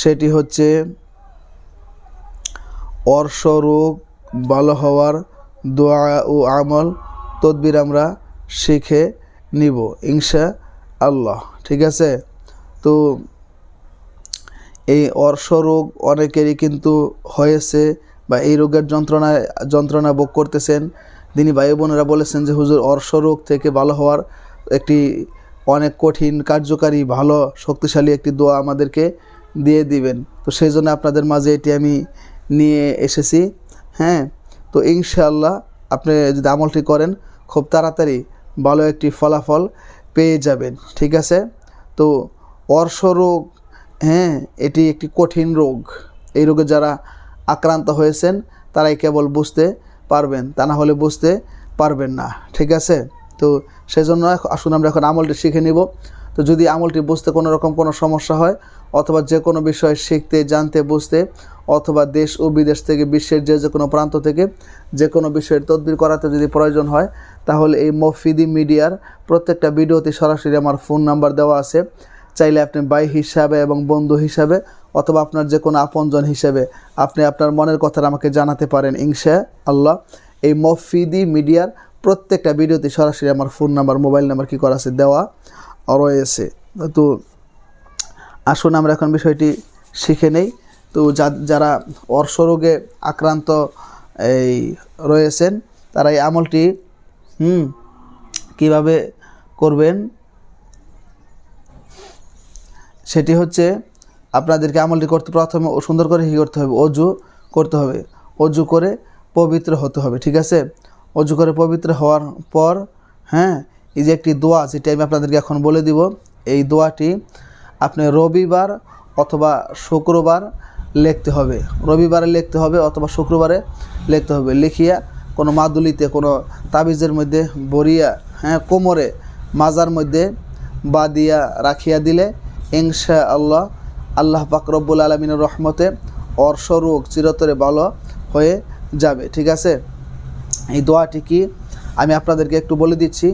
সেটি হচ্ছে অর্শ রোগ ভালো হওয়ার দোয়া ও আমল, তদবির আমরা শিখে নিব ইনশা আল্লাহ ঠিক আছে? তো এই অর্শ রোগ অনেকেরই কিন্তু হয়েছে বা এই রোগের যন্ত্রণা যন্ত্রণা ভোগ করতেছেন। তিনি ভাই বোনেরা বলেছেন যে, হুজুর অর্শ রোগ থেকে ভালো হওয়ার একটি অনেক কঠিন, কার্যকারী, ভালো, শক্তিশালী একটি দোয়া আমাদেরকে দিয়ে দিবেন। তো সেই জন্য আপনাদের মাঝে এটি আমি নিয়ে এসেছি। হ্যাঁ তো ইনশাল্লাহ আপনি যদি আমলটি করেন, খুব তাড়াতাড়ি ভালো একটি ফলাফল পেয়ে যাবেন। ঠিক আছে? তো অর্শ রোগ হ্যাঁ এটি একটি কঠিন রোগ। এই রোগে যারা আক্রান্ত হয়েছেন, তারাই কেবল বুঝতে পারবেন, তা না হলে বুঝতে পারবেন না। ঠিক আছে? তো সেই জন্য আসুন, আমরা এখন আমলটি শিখে নিব। তো যদি আমলটি বুঝতে কোনো রকম কোনো সমস্যা হয়, অথবা যে কোনো বিষয় শিখতে, জানতে, বুঝতে, অথবা দেশ ও বিদেশ থেকে, বিশ্বের যে যে কোনো প্রান্ত থেকে যে কোনো বিষয়ের তদবির করাতে যদি প্রয়োজন হয়, তাহলে এই মফিদি মিডিয়ার প্রত্যেকটা ভিডিওতে সরাসরি আমার ফোন নাম্বার দেওয়া আছে। চাইলে আপনি বাই হিসাবে এবং বন্ধু হিসাবে, অথবা আপনার যে কোনো আপনজন হিসেবে, আপনি আপনার মনের কথাটা আমাকে জানাতে পারেন ইনশা আল্লাহ এই মফিদি মিডিয়ার প্রত্যেকটা ভিডিওতে সরাসরি আমার ফোন নাম্বার, মোবাইল নাম্বার কী করা আছে দেওয়া। রয়েছে। তো আসুন আমরা এখন বিষয়টি শিখে নেই। তো যারা অর্শ রোগে আক্রান্ত, এই, রয়েছেন, তারা এই আমলটি, হুম, কীভাবে করবেন? সেটি হচ্ছে আপনাদেরকে আমলটি করতে প্রথমে সুন্দর করে কী করতে হবে? অজু করতে হবে। অজু করে পবিত্র হতে হবে, ঠিক আছে? অজু করে পবিত্র হওয়ার পর হ্যাঁ এই যে একটি দোয়া যেটি আমি আপনাদেরকে এখন বলে দিব। এই দোয়াটি আপনি রবিবার অথবা শুক্রবার লিখতে হবে। রবিবারে লিখতে হবে অথবা শুক্রবারে লিখতে হবে। লিখিয়া কোনো মাদুলিতে, কোনো তাবিজের মধ্যে বরিয়া হ্যাঁ কোমরে, মাজার মধ্যে বা দিয়া রাখিয়া দিলে ইনশা আল্লাহ আল্লাহ পাক রব্বুল আলমিনের রহমতে অর্শ রোগ চিরতরে ভালো হয়ে যাবে। ঠিক আছে? এই দোয়াটি কি? আমি আপনাদেরকে একটু বলে দিচ্ছি।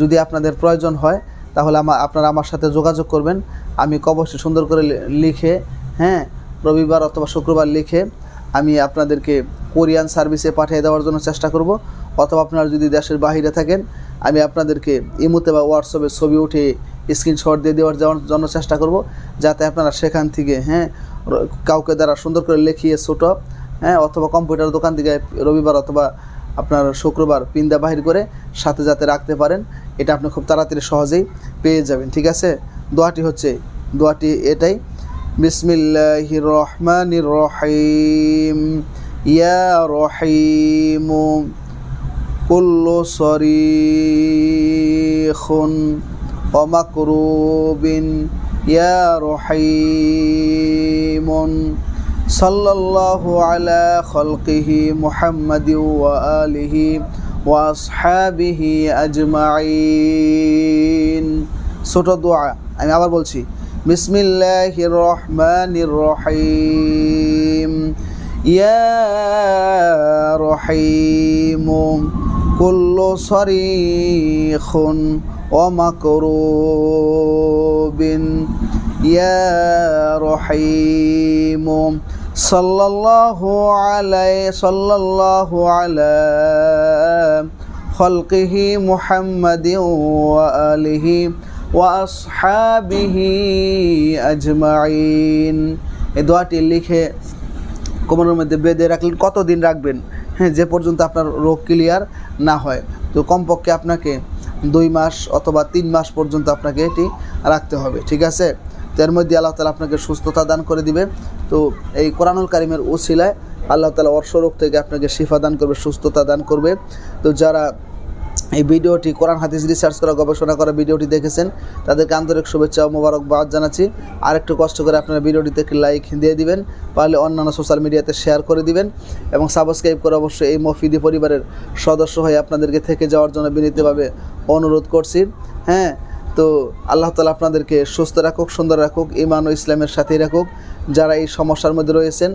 যদি আপনাদের প্রয়োজন হয়, তাহলে আমার আপনারা আমার সাথে যোগাযোগ করবেন। আমি কবসটি সুন্দর করে লিখে হ্যাঁ রবিবার অথবা শুক্রবার লিখে আমি আপনাদেরকে কোরিয়ান সার্ভিসে পাঠিয়ে দেওয়ার জন্য চেষ্টা করব। অথবা আপনারা যদি দেশের বাহিরে থাকেন, আমি আপনাদেরকে ইমুতে বা হোয়াটসঅ্যাপে ছবি উঠে স্ক্রিনশট দিয়ে দেওয়ার জন্য চেষ্টা করব, যাতে আপনারা সেখান থেকে হ্যাঁ কাউকে দ্বারা সুন্দর করে লিখিয়ে ছোটো হ্যাঁ অথবা কম্পিউটার দোকান থেকে রবিবার অথবা আপনার শুক্রবার পিন্দা বাহির করে সাথে যাতে রাখতে পারেন। এটা আপনি খুব তাড়াতাড়ি সহজেই পেয়ে যাবেন, ঠিক আছে? দোয়াটি হচ্ছে, দোয়াটি এটাই। বিসমিল্লাহ রহমান রহিম ইয়া রহিম কুল্লু সরিখুন অমাকরুবিন ইয়া রহিমন সাল্লাল্লাহু আলা খলকিহি মুহাম্মাদি ওয়া আলিহি। ওয়া আসহাবিহি আজমাইন ছোট দোয়া আমি আবার বলছি বিসমিল্লাহির রহমানির রহিম ইয়া রহিম কুল্লু সরিখুন ومكروب يا رحيم صلى الله عليه صلى الله على خلقه محمد وآله وأصحابه أجمعين এই দোয়াটি লিখে কোমরের মধ্যে বেঁধে রাখলেন কতদিন রাখবেন হ্যাঁ যে পর্যন্ত আপনার রোগ ক্লিয়ার না হয় তো কমপক্ষে আপনাকে দুই মাস অথবা তিন মাস পর্যন্ত আপনাকে এটি রাখতে হবে ঠিক আছে তো এর মধ্যে আল্লাহ তালা আপনাকে সুস্থতা দান করে দিবে। তো এই কোরআনুল কারিমের ওসিলায় আল্লাহ তালা অর্শরোগ থেকে আপনাকে শিফা দান করবে, সুস্থতা দান করবে। তো যারা এই ভিডিওটি কোরআন হাদিস রিসার্চ করা, গবেষণা করা, ভিডিওটি দেখেছেন, তাদেরকে আন্তরিক শুভেচ্ছা ও মোবারকবাদ জানাচ্ছি। আর একটু কষ্ট করে আপনারা ভিডিওটিতে একটি লাইক দিয়ে দিবেন, পারলে অন্যান্য সোশ্যাল মিডিয়াতে শেয়ার করে দিবেন এবং সাবস্ক্রাইব করে অবশ্যই এই মফিদি পরিবারের সদস্য হয়ে আপনাদেরকে থেকে যাওয়ার জন্য বিনীতভাবে অনুরোধ করছি। হ্যাঁ তো আল্লাহ তালা আপনাদেরকে সুস্থ রাখুক, সুন্দর রাখুক ইমান ও ইসলামের সাথেই রাখুক, যারা এই সমস্যার মধ্যে রয়েছেন।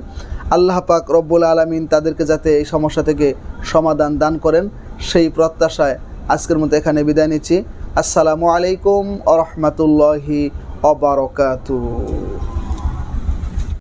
আল্লাহ পাক রব্বুল আলমিন তাদেরকে যাতে এই সমস্যা থেকে সমাধান দান করেন, সেই প্রত্যাশায় আজকের মতো এখানে বিদায় নিচ্ছি। আসসালামু আলাইকুম আ রহমতুল্লাহি অবরকাতু